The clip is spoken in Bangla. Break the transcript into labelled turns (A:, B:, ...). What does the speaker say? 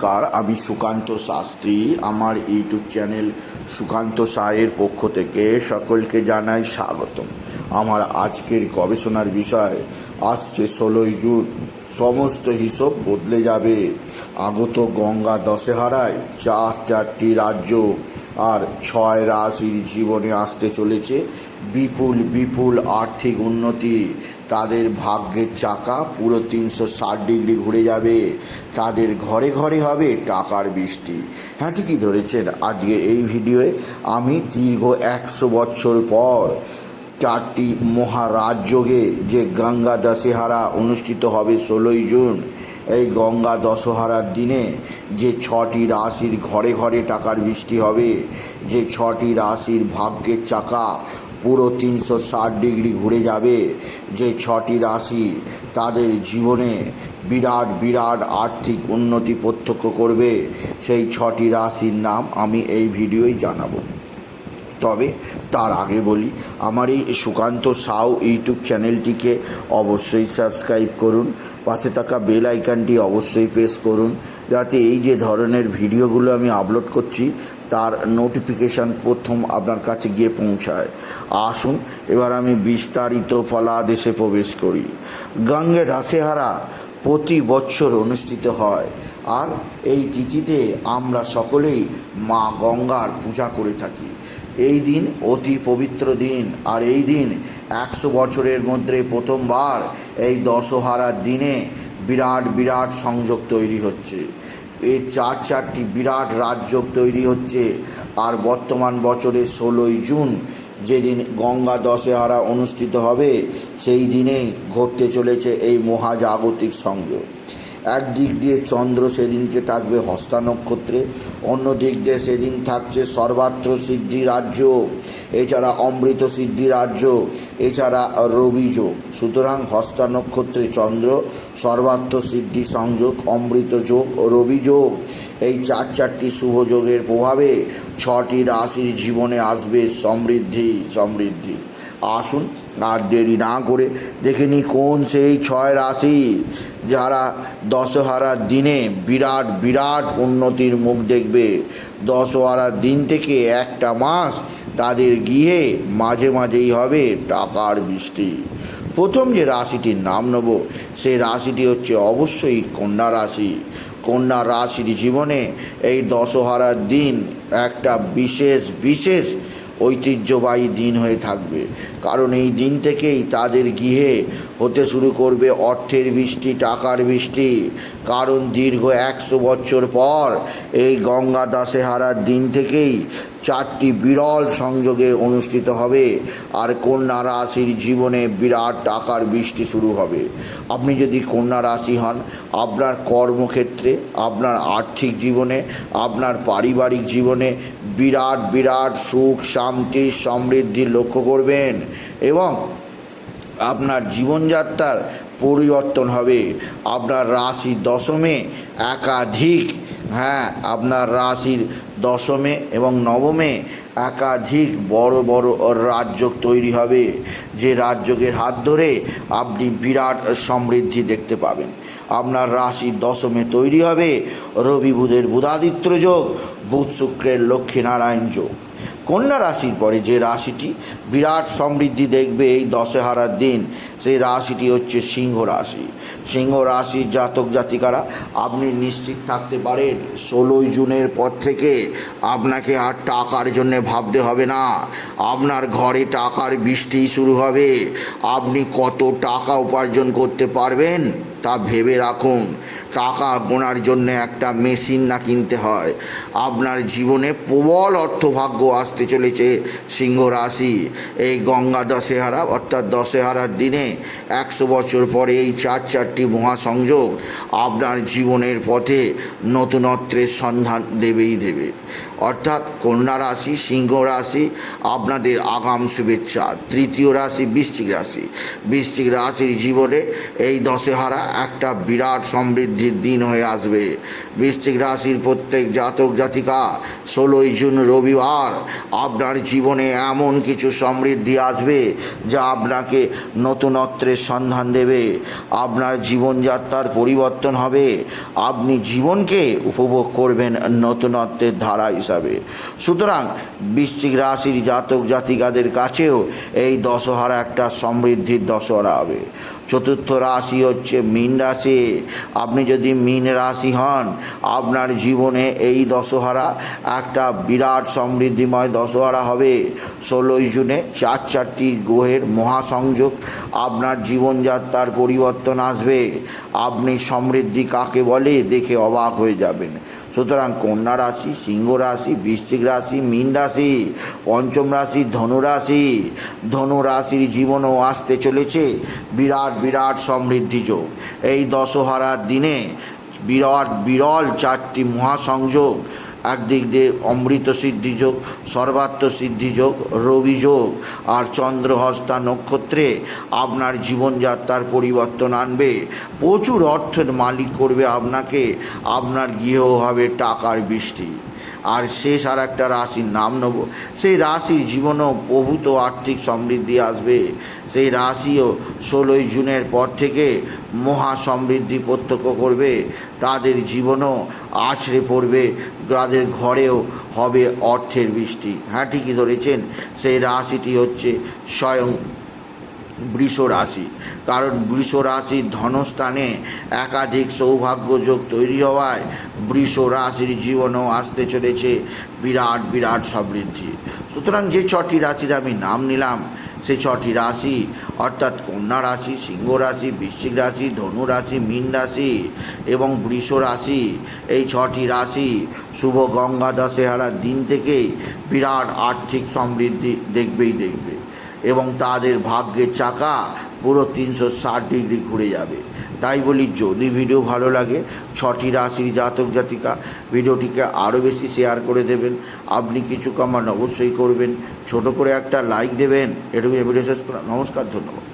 A: নমস্কার, আমি সুকান্ত শাস্ত্রী। আমার ইউটিউব চ্যানেল সুকান্ত সায়ের পক্ষ থেকে সকলকে জানাই স্বাগতম। আমার আজকের গবেষণার বিষয়, আসছে ষোলোই জুন, সমস্ত হিসাব বদলে যাবে। আগত গঙ্গা দশেহারায় চার চারটি রাজ্য আর ছয় রাশির জীবনে আসতে চলেছে বিপুল বিপুল আর্থিক উন্নতি। তাদের ভাগ্যের চাকা পুরো তিনশো ষাট ডিগ্রি ঘুরে যাবে। তাদের ঘরে ঘরে হবে টাকার বৃষ্টি। হ্যাঁ ঠিকই ধরেছেন আজকে এই ভিডিওয়ে আমি দীর্ঘ একশো বছর পর চারটি মহারাজযোগে যে গঙ্গা দশেহারা অনুষ্ঠিত হবে ষোলোই জুন, এই গঙ্গা দশহারার দিনে যে ছটি রাশির ঘরে ঘরে টাকার বৃষ্টি হবে, যে ছটি রাশির ভাগ্যের চাকা পুরো তিনশো ষাট ডিগ্রি ঘুরে যাবে যে ছটি রাশি তাদের জীবনে বিরাট বিরাট আর্থিক উন্নতি প্রত্যক্ষ করবে। সেই ছটি রাশির নাম আমি এই ভিডিওয় জানাব। তবে তার আগে বলি, আমার এই সুকান্ত সাউ ইউটিউব চ্যানেলটিকে অবশ্যই সাবস্ক্রাইব করুন। পাশে থাকা বেল আইকনটি অবশ্যই প্রেস করুন। যাতে এই যে ধরনের ভিডিওগুলো আমি আপলোড করছি তার নোটিফিকেশান প্রথম আপনার কাছে গিয়ে পৌঁছায়। আসুন, এবার আমি বিস্তারিত ফলাদেশে প্রবেশ করি। গঙ্গে রাসেহারা প্রতি বছর অনুষ্ঠিত হয়। আর এই তিথিতে আমরা সকলেই মা গঙ্গার পূজা করে থাকি। এই দিন অতি পবিত্র দিন। আর এই দিন একশো বছরের মধ্যে প্রথমবার এই দশহারার দিনে বিরাট বিরাট সংযোগ তৈরি হচ্ছে। এই চার চারটি বিরাট রাজযোগ তৈরি হচ্ছে। আর বর্তমান বছরে ষোলোই জুন, যেদিন গঙ্গা দশেহারা অনুষ্ঠিত হবে, সেই দিনেই ঘটতে চলেছে এই মহাজাগতিক সংযোগ। একদিক দিয়ে চন্দ্র সেদিনকে থাকবে হস্তা নক্ষত্রে অন্য দিক দিয়ে সেদিন থাকছে সর্বাত্র সিদ্ধি রাজ্য, এছাড়া অমৃত সিদ্ধি রাজ্য, এছাড়া রবি যোগ। সুতরাং হস্তা নক্ষত্রে চন্দ্র, সর্বাত্র সিদ্ধি সংযোগ, অমৃত যোগ ও রবি যোগ। এই চার চারটি শুভ যোগের প্রভাবে ছটি রাশির জীবনে আসবে সমৃদ্ধি সমৃদ্ধি। আসুন আর দেরি না করে দেখে নি কোন সেই ছয় রাশি যারা দশহারার দিনে বিরাট বিরাট উন্নতির মুখ দেখবে। দশহারার দিন থেকে একটা মাস তাদের গিয়ে মাঝে মাঝেই হবে টাকার বৃষ্টি। প্রথম যে রাশিটির নাম নেব, সেই রাশিটি হচ্ছে অবশ্যই কন্যা রাশি। কন্যা রাশির জীবনে এই দশহারার দিন একটা বিশেষ বিশেষ ঐতিহ্যবাহী দিন হয়ে থাকবে। কারণ এই দিন থেকেই তাদের গৃহে হতে শুরু করবে অর্থের বৃষ্টি, টাকার বৃষ্টি। কারণ দীর্ঘ একশো বছর পর এই গঙ্গা দাসে হারার দিন থেকেই চারটি বিরল সংযোগে অনুষ্ঠিত হবে আর কন্যা রাশির জীবনে বিরাট টাকার বৃষ্টি শুরু হবে। আপনি যদি কন্যা রাশি হন, আপনার কর্মক্ষেত্রে, আপনার আর্থিক জীবনে, আপনার পারিবারিক জীবনে বিরাট বিরাট সুখ, শান্তি, সমৃদ্ধি লক্ষ্য করবেন এবং আপনার জীবনযাত্রার পরিবর্তন হবে। আপনার রাশি দশমে একাধিক হ্যাঁ আপনার রাশির দশমে এবং নবমে একাধিক বড় বড় রাজযোগ তৈরি হবে। যে রাজযোগের হাত ধরে আপনি বিরাট সমৃদ্ধি দেখতে পাবেন। আপনার রাশির দশমে তৈরি হবে। রবি বুধের বুধাদিত্য যোগ, বুধ শুক্রের লক্ষ্মীনারায়ণ যোগ। কন্যা রাশির পরে যে রাশিটি বিরাট সমৃদ্ধি দেখবে এই দশেহারার দিন, সেই রাশিটি হচ্ছে সিংহ রাশি। সিংহ রাশির জাতক জাতিকারা, আপনি নিশ্চিত থাকতে পারেন, ষোলোই জুনের পর থেকে আপনাকে আর টাকার জন্য ভাবতে হবে না। আপনার ঘরে টাকার বৃষ্টি শুরু হবে। আপনি কত টাকা উপার্জন করতে পারবেন? তা ভেবে রাখুন। টাকা গোনার জন্য একটা মেশিন না কিনতে হয়। আপনার জীবনে প্রবল অর্থভাগ্য আসতে চলেছে সিংহ রাশি। এই গঙ্গা দশেহারা, অর্থাৎ দশেহারার দিনে একশো বছর পরে এই চার চারটি মহাসংযোগ আপনার জীবনের পথে নতুনত্বের সন্ধান দেবেই দেবে। অর্থাৎ কন্যা রাশি, সিংহ রাশি, আপনাদের আগাম শুভেচ্ছা। তৃতীয় রাশি, বৃশ্চিক রাশি। বৃশ্চিক রাশির জীবনে এই দশেহারা একটা বিরাট সমৃদ্ধি দিন হয়ে আসবে। বৃশ্চিক রাশির প্রত্যেক জাতক জাতিকা, ষোলোই জুন রবিবার, আপনার জীবনে এমন কিছু সমৃদ্ধি আসবে যা আপনাকে নতুনত্বের সন্ধান দেবে। আপনার জীবনযাত্রার পরিবর্তন হবে। আপনি জীবনকে উপভোগ করবেন নতুনত্বের ধারা হিসাবে। সুতরাং বৃশ্চিক রাশির জাতক জাতিকাদের কাছেও এই দশহারা একটা সমৃদ্ধির দশহরা হবে। চতুর্থ রাশি হচ্ছে মীন রাশি। আপনি যদি মীন রাশি হন আপনার জীবনে এই দশহারা একটা বিরাট সমৃদ্ধিময় দশহারা হবে। ষোলোই জুনে চার চারটি গ্রহের মহাসংযোগ আপনার জীবনযাত্রার পরিবর্তন আসবে। আপনি সমৃদ্ধি কাকে বলে দেখে অবাক হয়ে যাবেন। সুতরাং কন্যা রাশি, সিংহ রাশি, বৃশ্চিক রাশি, মীন রাশি, পঞ্চম রাশি, ধনু রাশি, ধনু রাশির জীবনও আসতে চলেছে বিরাট বিরাট সমৃদ্ধি যোগ। এই দশহারার দিনে বিরাট, বিরল চারটি মহাসংযোগ। একদিক দিয়ে অমৃত সিদ্ধিযোগ সর্বাত্ম সিদ্ধিযোগ রবিযোগ আর চন্দ্রহস্তা নক্ষত্রে আপনার জীবনযাত্রার পরিবর্তন আনবে। প্রচুর অর্থের মালিক করবে আপনাকে। আপনার গৃহ হবে টাকার বৃষ্টি। আর শেষ আর একটা রাশির নাম নেব। সেই রাশির জীবনেও প্রভূত আর্থিক সমৃদ্ধি আসবে। সেই রাশিও ষোলোই জুনের পর থেকে মহা সমৃদ্ধি প্রত্যক্ষ করবে। তাদের জীবনও আছড়ে পড়বে। তাদের ঘরেও হবে অর্থের বৃষ্টি। হ্যাঁ ঠিকই ধরেছেন। সেই রাশিটি হচ্ছে স্বয়ং বৃষ রাশি কারণ বৃষ রাশির ধনস্থানে একাধিক সৌভাগ্যযোগ তৈরি হওয়ায় বৃষ রাশির জীবনেও আসতে চলেছে। বিরাট বিরাট সমৃদ্ধি। সুতরাং যে ছটি রাশির আমি নাম নিলাম, সে ছটি রাশি অর্থাৎ কন্যা রাশি, সিংহ রাশি, বৃশ্চিক রাশি, ধনু রাশি, মীন রাশি এবং বৃষ রাশি, এই ছটি রাশি শুভ গঙ্গা দশেহারার দিন থেকেই বিরাট আর্থিক সমৃদ্ধি দেখবেই দেখবে। এবং তাদের ভাগ্যের চাকা পুরো তিনশো ষাট ডিগ্রি ঘুরে যাবে। তাই বলি, যদি ভিডিও ভালো লাগে, ছটি রাশির জাতক জাতিকা ভিডিওটিকে আরও বেশি শেয়ার করে দেবেন। আপনি কিছু কামান অবশ্যই করবেন। ছোট করে একটা লাইক দেবেন। এটুকু ভিডিও শেষ করা নমস্কার, ধন্যবাদ।